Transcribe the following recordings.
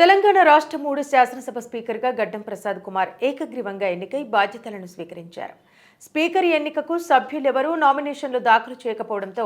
తెలంగాణ రాష్ట్ర మూడు శాసనసభ స్పీకర్గా గడ్డం ప్రసాద్ కుమార్ ఏకగ్రీవంగా ఎన్నికై బాధ్యతలను స్వీకరించారు. స్పీకర్ ఎన్నికకు సభ్యులెవరూ నామినేషన్లు దాఖలు చేయకపోవడంతో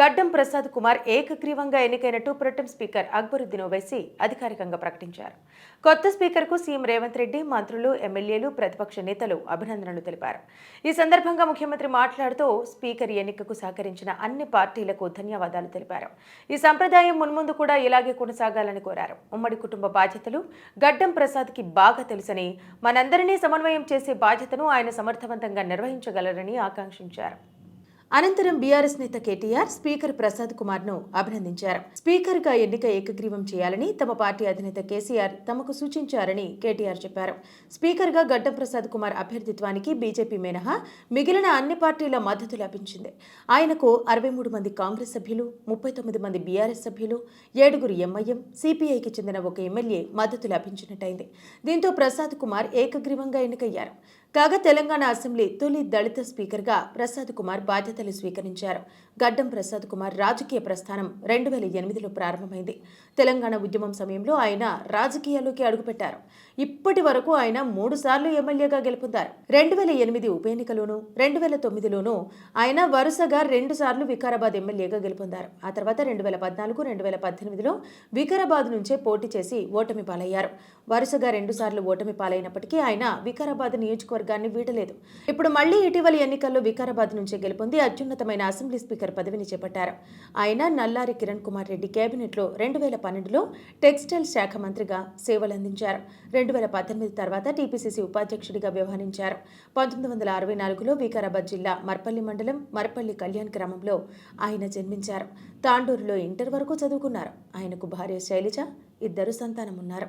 గడ్డం ప్రసాద్ కుమార్ ఏకగ్రీవంగా ఎన్నికైనట్టు pro tem speaker Akbaruddin Owaisi అధికారికంగా ప్రకటించారు. కొత్త స్పీకర్కు సీఎం రేవంత్ రెడ్డి మంత్రులు ఎమ్మెల్యేలు ప్రతిపక్ష నేతలు అభినందనలు తెలిపారు. ఈ సందర్భంగా ముఖ్యమంత్రి మాట్లాడుతూ స్పీకర్ ఎన్నికకు సహకరించిన అన్ని పార్టీలకు ధన్యవాదాలు తెలిపారు. ఈ సంప్రదాయం మున్ముందు కూడా ఇలాగే కొనసాగాలని కోరారు. ఉమ్మడి కుటుంబ బాధ్యతలు గడ్డం ప్రసాద్కి బాగా తెలుసని మనందరినీ సమన్వయం చేసే బాధ్యతను ఆయన సమర్థవంతంగా నిర్వహించగలరని ఆకాంక్షించారు. అనంతరం బీఆర్ఎస్ నేత కేటీఆర్ స్పీకర్ ప్రసాద్ కుమార్ను అభినందించారు. స్పీకర్గా ఎన్నిక ఏకగ్రీవం చేయాలని తమ పార్టీ అధినేత కేసీఆర్ తమకు సూచించారని కేటీఆర్ చెప్పారు. స్పీకర్గా గడ్డం ప్రసాద్ కుమార్ అభ్యర్థిత్వానికి బీజేపీ మినహా మిగిలిన అన్ని పార్టీల మద్దతు లభించింది. ఆయనకు అరవై మూడు మంది కాంగ్రెస్ సభ్యులు ముప్పై తొమ్మిది మంది బీఆర్ఎస్ సభ్యులు ఏడుగురు ఎంఐఎం సిపిఐకి చెందిన ఒక ఎమ్మెల్యే మద్దతు లభించినట్టయింది. దీంతో ప్రసాద్ కుమార్ ఏకగ్రీవంగా ఎన్నికయ్యారు. కాగా తెలంగాణ అసెంబ్లీ తొలి దళిత స్పీకర్గా ప్రసాద్ కుమార్ బాధ్యతలు స్వీకరించారు. గడ్డం ప్రసాద్ కుమార్ రాజకీయ ప్రస్థానం రెండు వేల ఎనిమిదిలో ప్రారంభమైంది. తెలంగాణ ఉద్యమం సమయంలో ఆయన రాజకీయాల్లోకి అడుగుపెట్టారు. ఇప్పటి వరకు ఆయన మూడు సార్లు ఎమ్మెల్యేగా గెలుపొందారు. రెండు వేల ఎనిమిది ఉప ఎన్నికలోనూ రెండు వేల తొమ్మిదిలోనూ ఆయన వరుసగా రెండు సార్లు వికారాబాద్ ఎమ్మెల్యేగా గెలుపొందారు. ఆ తర్వాత రెండు వేల పద్నాలుగు రెండు వేల పద్దెనిమిదిలో వికారాబాద్ నుంచే పోటీ చేసి ఓటమి పాలయ్యారు. వరుసగా రెండు సార్లు ఓటమి పాలైనప్పటికీ ఆయన వికారాబాద్ నియోజకవర్గాన్ని వీడలేదు. ఇప్పుడు మళ్ళీ ఇటీవలి ఎన్నికల్లో వికారాబాద్ నుంచే గెలుపొంది అత్యున్నతమైన అసెంబ్లీ స్పీకర్ పదవిని చేపట్టారు. ఆయన నల్లారి కిరణ్ కుమార్ రెడ్డి కేబినెట్లో రెండు వేల పన్నెండులో టెక్స్టైల్ శాఖ మంత్రిగా సేవలందించారు. రెండు వేల పద్దెనిమిది తర్వాత టీపీసీసీ ఉపాధ్యక్షుడిగా వ్యవహరించారు. పంతొమ్మిది వందల అరవై నాలుగులో వికారాబాద్ జిల్లా మర్పల్లి మండలం మర్పల్లి కళ్యాణ్ గ్రామంలో ఆయన జన్మించారు. తాండూరులో ఇంటర్ వరకు చదువుకున్నారు. ఆయనకు భార్య శైలజ ఇద్దరు సంతానం ఉన్నారు